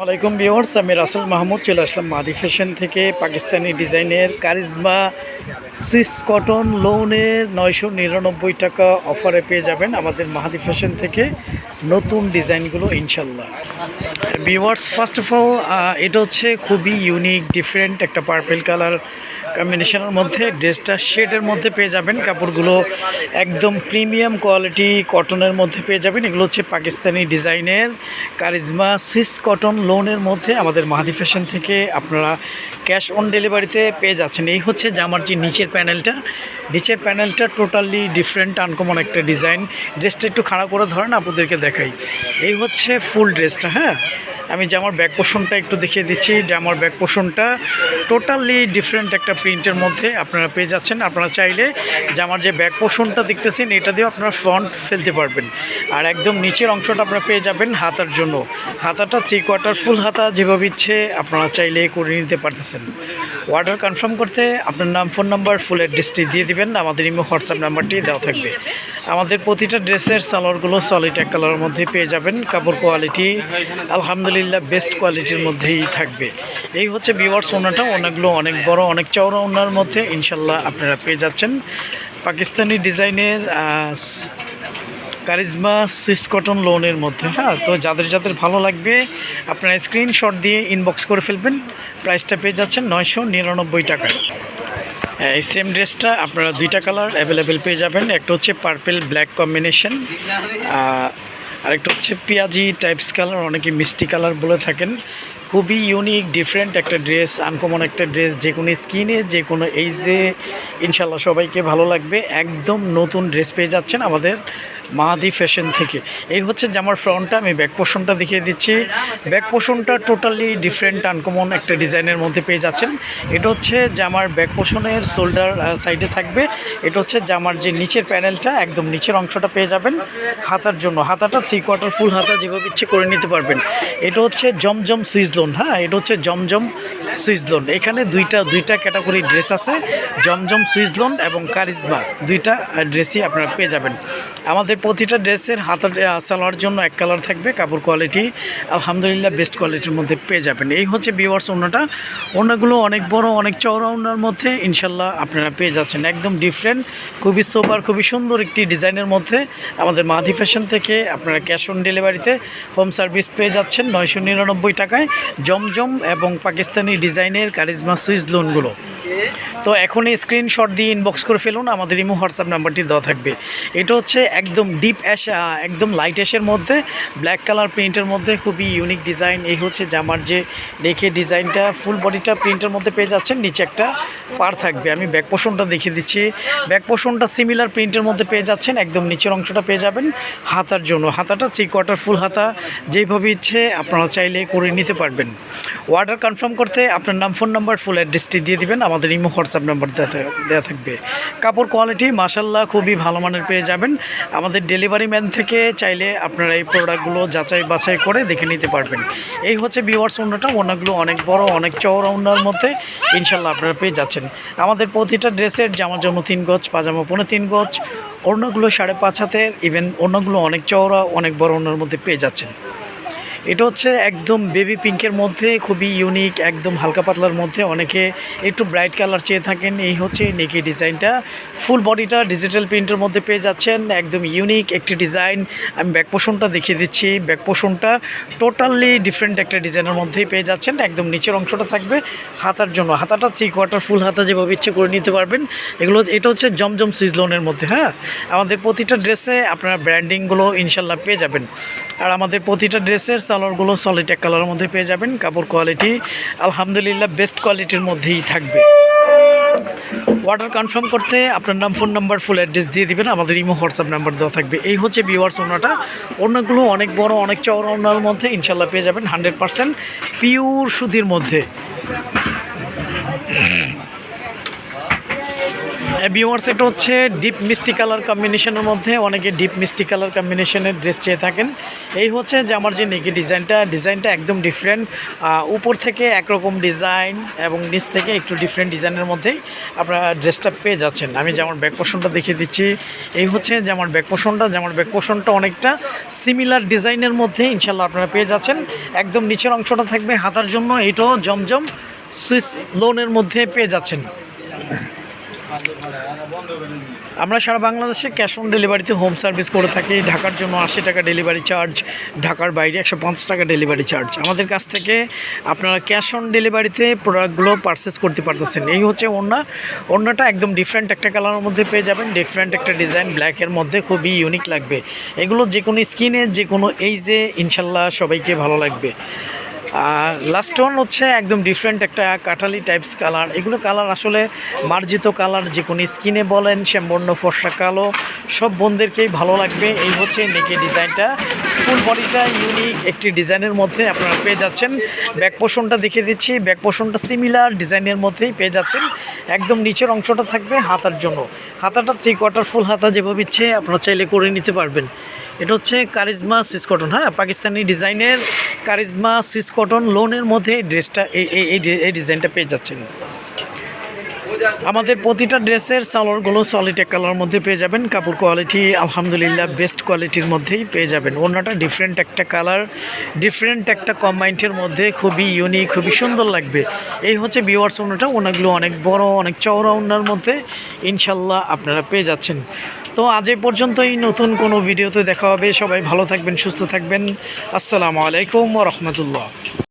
ওয়ালাইকুম বিওয়ার্স আমি রাসেল মাহমুদ, চলে আসলাম মাদি ফ্যাশন থেকে পাকিস্তানি ডিজাইনের কারিজমা সুইস কটন লোনের নয়শো নিরানব্বই টাকা অফারে পেয়ে যাবেন আমাদের মাহাদি ফ্যাশন থেকে নতুন ডিজাইনগুলো, ইনশাল্লাহ। বিওয়ার্স ফার্স্ট অফ অল এটা হচ্ছে খুবই ইউনিক ডিফারেন্ট একটা পার্পেল কালার কম্বিনেশনের মধ্যে ড্রেসটা শেডের মধ্যে পেয়ে যাবেন। কাপড়গুলো একদম প্রিমিয়াম কোয়ালিটি কটনের মধ্যে পেয়ে যাবেন। এগুলো হচ্ছে পাকিস্তানি ডিজাইনের কারিজমা সুইস কটন লোনের মধ্যে আমাদের মাহাদি ফ্যাশন থেকে আপনারা ক্যাশ অন ডেলিভারিতে পেয়ে যাচ্ছেন। এই হচ্ছে জামার যে নিচের প্যানেলটা নিচের প্যানেলটা টোটালি ডিফারেন্ট আনকমন একটা ডিজাইন ড্রেসটা একটু খাড়া করে ধরেন, আপনাদেরকে দেখাই। এই হচ্ছে ফুল ড্রেসটা হ্যাঁ? আমি জামার ব্যাক পোষণটা একটু দেখিয়ে দিচ্ছি জামার ব্যাক পোষণটা টোটালি ডিফারেন্ট একটা প্রিন্টের মধ্যে আপনারা পেয়ে যাচ্ছেন। আপনারা চাইলে জামার যে ব্যাক পোষণটা দেখতেছেন, এটা দিয়েও আপনারা ফ্রন্ট ফেলতে পারবেন। আর একদম নিচের অংশটা আপনারা পেয়ে যাবেন হাতার জন্য। হাতাটা থ্রি কোয়ার্টার ফুল হাতা যেভাবে ইচ্ছে আপনারা চাইলে করে নিতে পারতেছেন। অর্ডার কনফার্ম করতে আপনার নাম ফোন নাম্বার ফুল অ্যাড্রেসটি দিয়ে দিবেন। আমাদের ইমো হোয়াটসঅ্যাপ নাম্বারটি দেওয়া থাকবে। আমাদের প্রতিটা ড্রেসের সালোয়ারগুলো সলিড এক কালারের মধ্যে পেয়ে যাবেন। কাপড় কোয়ালিটি আলহামদুলিল্লাহ। বেস্ট কোয়ালিটির মধ্যেই থাকবে। এই হচ্ছে বিওয়ার্স ওনাটা অনেকগুলো অনেক বড়, অনেক চওড়া ওনার মধ্যে ইনশাল্লাহ আপনারা পেয়ে যাচ্ছেন। পাকিস্তানি ডিজাইনের কারিজমা সুইস কটন লোনের মধ্যে হ্যাঁ? তো যাদের যাদের ভালো লাগবে, আপনারা স্ক্রিনশট দিয়ে ইনবক্স করে ফেলবেন। প্রাইসটা পেয়ে যাচ্ছেন নয়শো নিরানব্বই টাকায়। এই সেম ড্রেসটা আপনারা দুইটা কালার অ্যাভেলেবেল পেয়ে যাবেন। একটা হচ্ছে পার্পেল ব্ল্যাক কম্বিনেশন আরেকটা হচ্ছে পেঁয়াজি টাইপস কালার অনেকে মিষ্টি কালার বলে থাকেন। খুবই ইউনিক ডিফারেন্ট একটা ড্রেস আনকমন একটা ড্রেস যে কোনো স্কিনে যে কোনো এইজে ইনশাল্লাহ সবাইকে ভালো লাগবে। একদম নতুন ড্রেস পেয়ে যাচ্ছেন আমাদের মাহাদি ফ্যাশন থেকে। এই হচ্ছে জামার ফ্রন্টটা, আমি ব্যাক পোষণটা দেখিয়ে দিচ্ছি। ব্যাক পোষণটা টোটালি ডিফারেন্ট আনকমন একটা ডিজাইনের মধ্যে পেয়ে যাচ্ছেন। এটা হচ্ছে জামার ব্যাক পোষণের শোল্ডার সাইডে থাকবে। এটা হচ্ছে জামার যে নিচের প্যানেলটা একদম নিচের অংশটা পেয়ে যাবেন হাতার জন্য। হাতাটা থ্রি কোয়ার্টার ফুল হাতা যেভাবে ইচ্ছে করে নিতে পারবেন। এটা হচ্ছে জমজম সুইচ লোন হ্যাঁ? এটা হচ্ছে জমজম সুইচ লোন এখানে দুইটা দুইটা ক্যাটাগরি ড্রেস আছে, জমজম সুইচ লোন এবং কারিজমা। দুইটা ড্রেসই আপনারা পেয়ে যাবেন। আমাদের প্রতিটা ড্রেসের হাতার সালোয়ার জন্য এক কালার থাকবে, কাপড় কোয়ালিটি আলহামদুলিল্লাহ বেস্ট কোয়ালিটির মধ্যে পেয়ে যাবেন। এই হচ্ছে বিওয়ার্স ওনাটা ওনাগুলো অনেক বড়, অনেক চওড়া ওনার মধ্যে ইনশাল্লাহ আপনারা পেয়ে যাচ্ছেন। একদম ডিফারেন্ট খুবই সোবার খুবই সুন্দর একটি ডিজাইনের মধ্যে আমাদের মাধি ফ্যাশন থেকে আপনারা ক্যাশ অন ডেলিভারিতে হোম সার্ভিস পেয়ে যাচ্ছেন নয়শো নিরানব্বই টাকায়। জমজম এবং পাকিস্তানি ডিজাইনের কারিজমা সুইচ লোনগুলো তো এখনই স্ক্রিনশট দিয়ে ইনবক্স করে ফেলুন, আমাদের ইমো হোয়াটসঅ্যাপ নাম্বারটি দেওয়া থাকবে। এটা হচ্ছে একদম ডিপ অ্যাশ একদম লাইট অ্যাশের মধ্যে ব্ল্যাক কালার প্রিন্টের মধ্যে খুবই ইউনিক ডিজাইন এই হচ্ছে জামার যে দেখে ডিজাইনটা ফুল বডিটা প্রিন্টের মধ্যে পেয়ে যাচ্ছেন। নিচে একটা পার থাকবে। আমি ব্যাক পোষণটা দেখিয়ে দিচ্ছি। ব্যাক পোষণটা সিমিলার প্রিন্টের মধ্যে পেয়ে যাচ্ছেন। একদম নিচের অংশটা পেয়ে যাবেন হাতার জন্য। হাতাটা থ্রি কোয়ার্টার ফুল হাতা। যেইভাবে ইচ্ছে আপনারা চাইলে করে নিতে পারবেন। অর্ডার কনফার্ম করতে আপনার নাম ফোন নাম্বার ফুল অ্যাড্রেসটি দিয়ে দিবেন। আমাদের ইমো হোয়াটসঅ্যাপ নাম্বার দেওয়া থাকবে। কাপড় কোয়ালিটি মাসাল্লাহ খুবই ভালো মানের পেয়ে যাবেন। আমাদের ডেলিভারি ম্যান থেকে চাইলে আপনারা এই প্রোডাক্টগুলো যাচাই বাছাই করে দেখে নিতে পারবেন। এই হচ্ছে বিওয়ার্স ওনাটা ওনাগুলো অনেক বড়, অনেক চওড়া ওনার মধ্যে ইনশাল্লাহ আপনারা পেয়ে যাচ্ছেন। আমাদের প্রতিটা ড্রেসের জামার জন্য তিন গজ, পাজামা পনেরো তিন গজ, অন্যগুলো সাড়ে পাঁচ হাতের ইভেন অন্যগুলো অনেক চওড়া, অনেক বড় ওনার মধ্যে পেয়ে যাচ্ছেন। এটা হচ্ছে একদম বেবি পিঙ্কের মধ্যে, খুবই ইউনিক একদম হালকা পাতলার মধ্যে। অনেকে একটু ব্রাইট কালার চেয়ে থাকেন। এই হচ্ছে নেকি ডিজাইনটা ফুল বডিটা ডিজিটাল প্রিন্টের মধ্যে পেয়ে যাচ্ছেন। একদম ইউনিক একটি ডিজাইন আমি ব্যাক পোষণটা দেখিয়ে দিচ্ছি। ব্যাক পোষণটা টোটালি ডিফারেন্ট একটা ডিজাইনের মধ্যেই পেয়ে যাচ্ছেন। একদম নিচের অংশটা থাকবে হাতার জন্য। হাতাটা থ্রি কোয়ার্টার ফুল হাতা যেভাবে ইচ্ছে করে নিতে পারবেন। এগুলো এটা হচ্ছে জমজম সুইজলোনের মধ্যে হ্যাঁ? আমাদের প্রতিটা ড্রেসে আপনারা ব্র্যান্ডিংগুলো ইনশাল্লাহ পেয়ে যাবেন। আর আমাদের প্রতিটা ড্রেসের সালোয়ারগুলো সলিড এক কালারের মধ্যে পেয়ে যাবেন। কাপড় কোয়ালিটি আলহামদুলিল্লাহ বেস্ট কোয়ালিটির মধ্যেই থাকবে। অর্ডার কনফার্ম করতে আপনার নাম ফোন নাম্বার ফুল অ্যাড্রেস দিয়ে দিবেন। আমাদের ইমো হোয়াটসঅ্যাপ নাম্বার দেওয়া থাকবে। এই হচ্ছে বিওয়ার্স ওনাটা। ওনাগুলো অনেক বড়, অনেক চওড়া ওনার মধ্যে ইনশাল্লাহ পেয়ে যাবেন। হান্ড্রেড পার্সেন্ট পিওর সুদের মধ্যে। ভিউয়ার্স এটা হচ্ছে ডিপ মিষ্টি কালার কম্বিনেশনের মধ্যে অনেকে ডিপ মিষ্টি কালার কম্বিনেশনের ড্রেস চেয়ে থাকেন। এই হচ্ছে যে আমার যে নেকি ডিজাইনটা ডিজাইনটা একদম ডিফারেন্ট উপর থেকে একরকম ডিজাইন এবং নিচ থেকে একটু ডিফারেন্ট ডিজাইনের মধ্যেই আপনারা ড্রেসটা পেয়ে যাচ্ছেন। আমি যেমন ব্যাক পোষণটা দেখিয়ে দিচ্ছি, এই হচ্ছে যে আমার ব্যাক পোষণটা যেমন ব্যাক পোষণটা অনেকটা সিমিলার ডিজাইনের মধ্যে ইনশাল্লাহ আপনারা পেয়ে যাচ্ছেন। একদম নিচের অংশটা থাকবে হাতার জন্য, এটাও জমজম সুইস লোনের মধ্যে পেয়ে যাচ্ছেন। আমরা সারা বাংলাদেশে ক্যাশ অন ডেলিভারিতে হোম সার্ভিস করে থাকি। ঢাকার জন্য আশি টাকা ডেলিভারি চার্জ, ঢাকার বাইরে একশো পঞ্চাশ টাকা ডেলিভারি চার্জ। আমাদের কাছ থেকে আপনারা ক্যাশ অন ডেলিভারিতে প্রোডাক্টগুলো পারচেস করতে পারতেছেন। এই হচ্ছে ওড়না। ওড়নাটা একদম ডিফারেন্ট একটা কালারের মধ্যে পেয়ে যাবেন। ডিফারেন্ট একটা ডিজাইন ব্ল্যাকের মধ্যে খুবই ইউনিক লাগবে। এগুলো যে কোনো স্কিনে যে কোনো এইজে ইনশাল্লাহ সবাইকে ভালো লাগবে। আর লাস্ট ওয়ান হচ্ছে একদম ডিফারেন্ট একটা কাঠালি টাইপস কালার এগুলো কালার আসলে মার্জিত কালার যে কোনো স্কিনে বলেন শ্যামবর্ণ ফর্সা কালো, সব বোনদেরকেই ভালো লাগবে। এই হচ্ছে নেকি ডিজাইনটা। ফুল বডিটা ইউনিক একটি ডিজাইনের মধ্যে আপনারা পেয়ে যাচ্ছেন। ব্যাক পোষণটা দেখিয়ে দিচ্ছি। ব্যাক পোষণটা সিমিলার ডিজাইনের মধ্যেই পেয়ে যাচ্ছেন। একদম নিচের অংশটা থাকবে হাতার জন্য। হাতাটা থ্রি কোয়ার্টার ফুল হাতা যেভাবে ইচ্ছে, আপনারা চাইলে করে নিতে পারবেন। এটা হচ্ছে কারিজমা সুইস কটন হ্যাঁ? পাকিস্তানি ডিজাইনের কারিজমা সুইস কটন লোনের মধ্যে এই ড্রেসটা এই, এই- ডিজাইনটা পেয়ে যাচ্ছেন। আমাদের প্রতিটা ড্রেসের সালোয়ারগুলো সলিড এক কালার মধ্যে পেয়ে যাবেন। কাপড় কোয়ালিটি আলহামদুলিল্লাহ বেস্ট কোয়ালিটির মধ্যেই পেয়ে যাবেন। ওনাটা ডিফারেন্ট একটা কালার ডিফারেন্ট একটা কম্বাইন্ডের মধ্যে খুবই ইউনিক খুবই সুন্দর লাগবে। এই হচ্ছে বিওয়ার্স ওনাটা ওনাগুলো অনেক বড়, অনেক চওড়া ওনার মধ্যে ইনশাল্লাহ আপনারা পেয়ে যাচ্ছেন। তো আজ এই পর্যন্তই, নতুন কোনো ভিডিওতে দেখা হবে। সবাই ভালো থাকবেন, সুস্থ থাকবেন। আসসালামু আলাইকুম রহমতুল্লাহ।